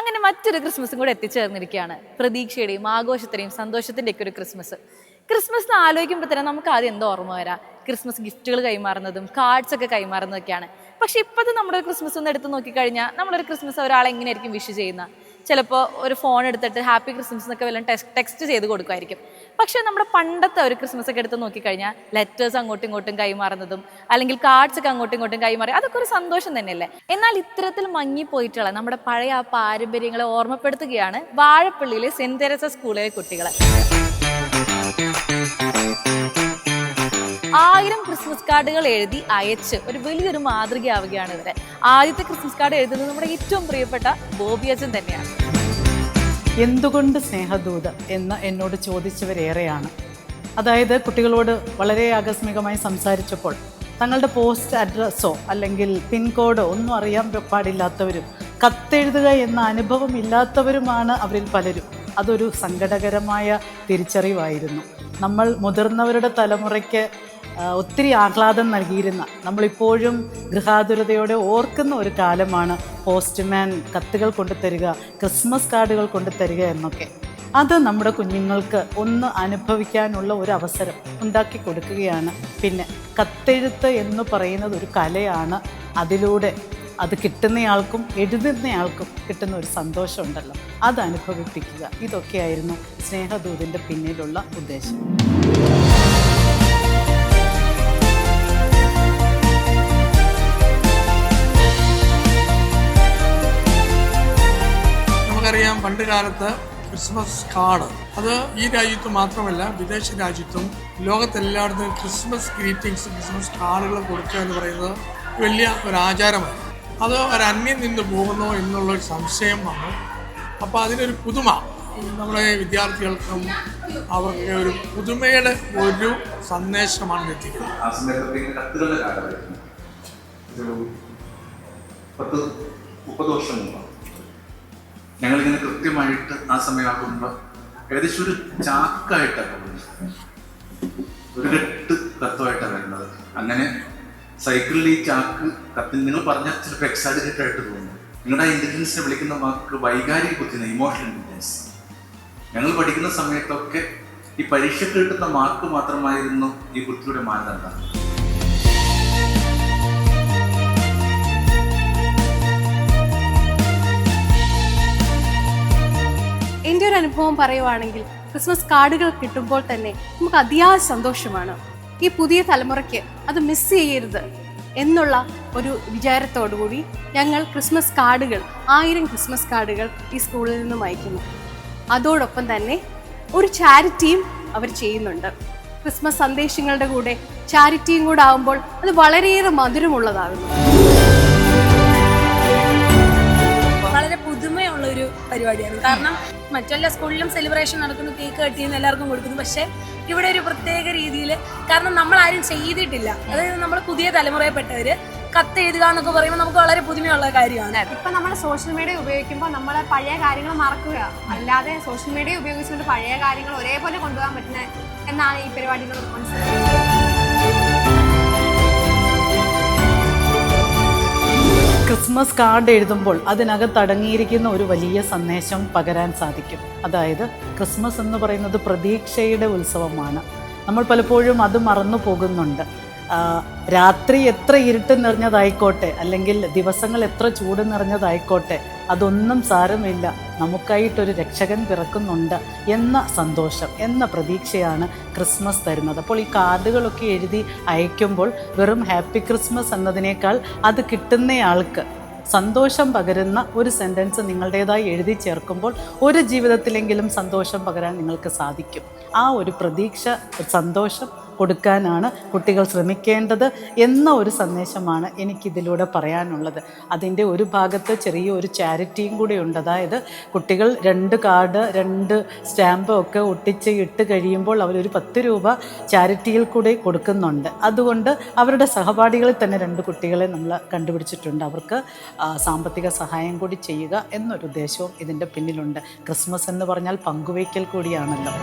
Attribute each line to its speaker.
Speaker 1: അങ്ങനെ മറ്റൊരു ക്രിസ്മസും കൂടെ എത്തിച്ചേർന്നിരിക്കുകയാണ്. പ്രതീക്ഷയുടെയും ആഘോഷത്തിന്റെയും സന്തോഷത്തിന്റെ ഒക്കെ ഒരു ക്രിസ്മസ്. ക്രിസ്മസ് എന്ന് ആലോചിക്കുമ്പോൾ തന്നെ നമുക്ക് ആദ്യം എന്തോ ഓർമ്മ വരാം. ക്രിസ്മസ് ഗിഫ്റ്റുകൾ കൈമാറുന്നതും കാർഡ്സ് ഒക്കെ കൈമാറുന്നതൊക്കെയാണ്. പക്ഷെ ഇപ്പോഴത്തെ നമ്മുടെ ക്രിസ്മസ് ഒന്ന് എടുത്ത് നോക്കിക്കഴിഞ്ഞാൽ നമ്മളൊരു ക്രിസ്മസ് ഒരാളെങ്ങനെയായിരിക്കും വിഷ് ചെയ്യുന്ന? ചിലപ്പോൾ ഒരു ഫോൺ എടുത്തിട്ട് ഹാപ്പി ക്രിസ്മസ് എന്നൊക്കെ വല്ലതും ടെക്സ്റ്റ് ചെയ്ത് കൊടുക്കുമായിരിക്കും. പക്ഷേ നമ്മുടെ പണ്ടത്തെ ഒരു ക്രിസ്മസ് ഒക്കെ എടുത്ത് നോക്കിക്കഴിഞ്ഞാൽ ലെറ്റേഴ്സ് അങ്ങോട്ടും ഇങ്ങോട്ടും കൈമാറുന്നതും അല്ലെങ്കിൽ കാർഡ്സ് ഒക്കെ അങ്ങോട്ടും ഇങ്ങോട്ടും കൈമാറി അതൊക്കെ ഒരു സന്തോഷം തന്നെയല്ലേ? എന്നാൽ ഇത്തരത്തിൽ മങ്ങിപ്പോയിട്ടുള്ള നമ്മുടെ പഴയ ആ പാരമ്പര്യങ്ങളെ ഓർമ്മപ്പെടുത്തുകയാണ് വാഴപ്പള്ളിയിലെ സെന്റ് തെരേസ സ്കൂളിലെ കുട്ടികളെ. ആയിരം ക്രിസ്മസ് കാർഡുകൾ എഴുതി അയച്ച് ഒരു വലിയൊരു മാതൃകയാവുകയാണ് ഇവരെ. ആദ്യത്തെ ക്രിസ്മസ് കാർഡ് എഴുതുന്നത് നമ്മുടെ ഏറ്റവും പ്രിയപ്പെട്ട ബോബി അച്ഛൻ തന്നെയാണ്.
Speaker 2: എന്തുകൊണ്ട് സ്നേഹദൂത് എന്ന് എന്നോട് ചോദിച്ചവരേറെയാണ്. അതായത് കുട്ടികളോട് വളരെ ആകസ്മികമായി സംസാരിച്ചപ്പോൾ തങ്ങളുടെ പോസ്റ്റ് അഡ്രസ്സോ അല്ലെങ്കിൽ പിൻകോഡോ ഒന്നും അറിയാൻ പാടില്ലാത്തവരും കത്തെഴുതുക എന്ന അനുഭവം ഇല്ലാത്തവരുമാണ് അവരിൽ പലരും. അതൊരു സങ്കടകരമായ തിരിച്ചറിവായിരുന്നു. നമ്മൾ മുതിർന്നവരുടെ തലമുറയ്ക്ക് ഒത്തിരി ആഹ്ലാദം നൽകിയിരുന്ന നമ്മളിപ്പോഴും ഗൃഹാതുരതയോടെ ഓർക്കുന്ന ഒരു കാലമാണ് പോസ്റ്റ്മാൻ കത്തുകൾ കൊണ്ടു തരിക ക്രിസ്മസ് കാർഡുകൾ കൊണ്ടു തരിക എന്നൊക്കെ. അത് നമ്മുടെ കുഞ്ഞുങ്ങൾക്ക് ഒന്ന് അനുഭവിക്കാനുള്ള ഒരു അവസരം ഉണ്ടാക്കി കൊടുക്കുകയാണ്. പിന്നെ കത്തെഴുത്ത് എന്ന് പറയുന്നത് ഒരു കലയാണ്. അതിലൂടെ അത് കിട്ടുന്നയാൾക്കും എഴുതുന്നയാൾക്കും കിട്ടുന്ന ഒരു സന്തോഷമുണ്ടല്ലോ. അത് അനുഭവിപ്പിക്കുക. ഇതൊക്കെയായിരുന്നു സ്നേഹദൂതിന്റെ പിന്നിലുള്ള ഉദ്ദേശം.
Speaker 3: പണ്ട് കാലത്ത് ക്രിസ്മസ് കാർഡ്. അത് ഈ രാജ്യത്ത് മാത്രമല്ല വിദേശ രാജ്യത്തും ലോകത്തെല്ലായിടത്തും ക്രിസ്മസ് ഗ്രീറ്റിംഗ്സ് ക്രിസ്മസ് കാർഡുകൾ കൊടുക്കുക എന്ന് പറയുന്നത് വലിയ ഒരു ആചാരമാണ് അത് ഒരു അന്യം നിന്ന് പോകുന്നോ എന്നുള്ളൊരു സംശയം വന്നു. അപ്പോൾ അതിനൊരു പുതുമ നമ്മുടെ വിദ്യാർത്ഥികൾക്കും അവർക്ക് ഒരു പുതുമയുടെ ഒരു സന്ദേശമാണ് എത്തിക്കുന്നത്
Speaker 4: ഒരു മുപ്പത് വർഷം മുമ്പ്. ഞങ്ങളിങ്ങനെ കൃത്യമായിട്ട് ആ സമയമാകുമ്പോൾ ഏകദേശം ഒരു ചാക്കായിട്ടാണ് ഒരു കെട്ട് കത്തുമായിട്ടാണ് വരുന്നത്. അങ്ങനെ സൈക്കിളിൽ ഈ ചാക്ക് കത്തിന് നിങ്ങൾ പറഞ്ഞ ചിലപ്പോൾ എക്സാജറേറ്റ് ആയിട്ട് തോന്നുന്നു നിങ്ങളുടെ ഇന്റലിജൻസിനെ വിളിക്കുന്ന വാക്ക് വൈകാരിക ബുദ്ധിനെ ഇമോഷണൽ ഇന്റലിജൻസ് ഞങ്ങൾ പഠിക്കുന്ന സമയത്തൊക്കെ ഈ പരീക്ഷയ്ക്ക് കിട്ടുന്ന മാർക്ക് മാത്രമായിരുന്നു ഈ ബുദ്ധിയുടെ മാനദണ്ഡം.
Speaker 5: അനുഭവം പറയുവാണെങ്കിൽ ക്രിസ്മസ് കാർഡുകൾ കിട്ടുമ്പോൾ തന്നെ നമുക്ക് അതിയായ സന്തോഷമാണ്. ഈ പുതിയ തലമുറയ്ക്ക് അത് മിസ് ചെയ്യരുത് എന്നുള്ള ഒരു വിചാരത്തോടുകൂടി ഞങ്ങൾ ക്രിസ്മസ് കാർഡുകൾ ആയിരം ക്രിസ്മസ് കാർഡുകൾ ഈ സ്കൂളിൽ നിന്നും അയക്കുന്നു. അതോടൊപ്പം തന്നെ ഒരു ചാരിറ്റിയും അവർ ചെയ്യുന്നുണ്ട്. ക്രിസ്മസ് സന്ദേശങ്ങളുടെ കൂടെ ചാരിറ്റിയും കൂടെ ആകുമ്പോൾ അത് വളരെയേറെ മധുരമുള്ളതാകുന്നു.
Speaker 6: പുതുമയുള്ള ഒരു പരിപാടിയാണ്. കാരണം മറ്റെല്ലാ സ്കൂളിലും സെലിബ്രേഷൻ നടക്കുന്നു കേക്ക് കട്ട് ചെയ്യുന്നു എല്ലാവർക്കും കൊടുക്കുന്നു. പക്ഷേ ഇവിടെ ഒരു പ്രത്യേക രീതിയിൽ കാരണം നമ്മൾ ആരും ചെയ്തിട്ടില്ല. അതായത് നമ്മൾ പുതിയ തലമുറയിൽപ്പെട്ടവർ കത്ത് എഴുതുക എന്നൊക്കെ പറയുമ്പോൾ നമുക്ക് വളരെ പുതുമയുള്ള കാര്യമാണ്.
Speaker 7: ഇപ്പൊ നമ്മൾ സോഷ്യൽ മീഡിയ ഉപയോഗിക്കുമ്പോൾ നമ്മൾ പഴയ കാര്യങ്ങൾ മറക്കുക. അല്ലാതെ സോഷ്യൽ മീഡിയ ഉപയോഗിച്ചുകൊണ്ട് പഴയ കാര്യങ്ങൾ ഒരേപോലെ കൊണ്ടുപോകാൻ പറ്റുന്ന എന്നാണ് ഈ പരിപാടിയുടെ കോൺസെപ്റ്റ്
Speaker 2: ക്രിസ്മസ് കാർഡ് എഴുതുമ്പോൾ അതിനകത്ത് അടങ്ങിയിരിക്കുന്ന ഒരു വലിയ സന്ദേശം പകരാൻ സാധിക്കും. അതായത് ക്രിസ്മസ് എന്ന് പറയുന്നത് പ്രതീക്ഷയുടെ ഉത്സവമാണ്. നമ്മൾ പലപ്പോഴും അത് മറന്നു പോകുന്നുണ്ട്. രാത്രി എത്ര ഇരുട്ട് നിറഞ്ഞതായിക്കോട്ടെ അല്ലെങ്കിൽ ദിവസങ്ങൾ എത്ര ചൂട് നിറഞ്ഞതായിക്കോട്ടെ അതൊന്നും സാരമില്ല. നമുക്കായിട്ടൊരു രക്ഷകൻ പിറക്കുന്നുണ്ട് എന്ന സന്തോഷം എന്ന പ്രതീക്ഷയാണ് ക്രിസ്മസ് തരുന്നത്. അപ്പോൾ ഈ കാർഡുകളൊക്കെ എഴുതി അയക്കുമ്പോൾ വെറും ഹാപ്പി ക്രിസ്മസ് എന്നതിനേക്കാൾ അത് കിട്ടുന്നയാൾക്ക് സന്തോഷം പകരുന്ന ഒരു സെന്റൻസ് നിങ്ങളുടേതായി എഴുതി ചേർക്കുമ്പോൾ ഒരു ജീവിതത്തിലെങ്കിലും സന്തോഷം പകരാൻ നിങ്ങൾക്ക് സാധിക്കും. ആ ഒരു പ്രതീക്ഷ സന്തോഷം കൊടുക്കാനാണ് കുട്ടികൾ ശ്രമിക്കേണ്ടത് എന്ന ഒരു സന്ദേശമാണ് എനിക്കിതിലൂടെ പറയാനുള്ളത്. അതിന്റെ ഒരു ഭാഗത്ത് ചെറിയ ഒരു ചാരിറ്റിയും കൂടി ഉണ്ട്. അതായത് കുട്ടികൾ രണ്ട് കാർഡ് രണ്ട് സ്റ്റാമ്പ് ഒക്കെ ഒട്ടിച്ച് ഇട്ട് കഴിയുമ്പോൾ അവരൊരു പത്ത് രൂപ ചാരിറ്റിയിൽ കൂടി കൊടുക്കുന്നുണ്ട്. അതുകൊണ്ട് അവരുടെ സഹപാഠികളിൽ തന്നെ രണ്ട് കുട്ടികളെ നമ്മൾ കണ്ടുപിടിച്ചിട്ടുണ്ട്. അവർക്ക് സാമ്പത്തിക സഹായം കൂടി ചെയ്യുക എന്നൊരു ഉദ്ദേശവും ഇതിന്റെ പിന്നിലുണ്ട്. ക്രിസ്മസ് എന്ന് പറഞ്ഞാൽ പങ്കുവയ്ക്കൽ കൂടിയാണല്ലോ.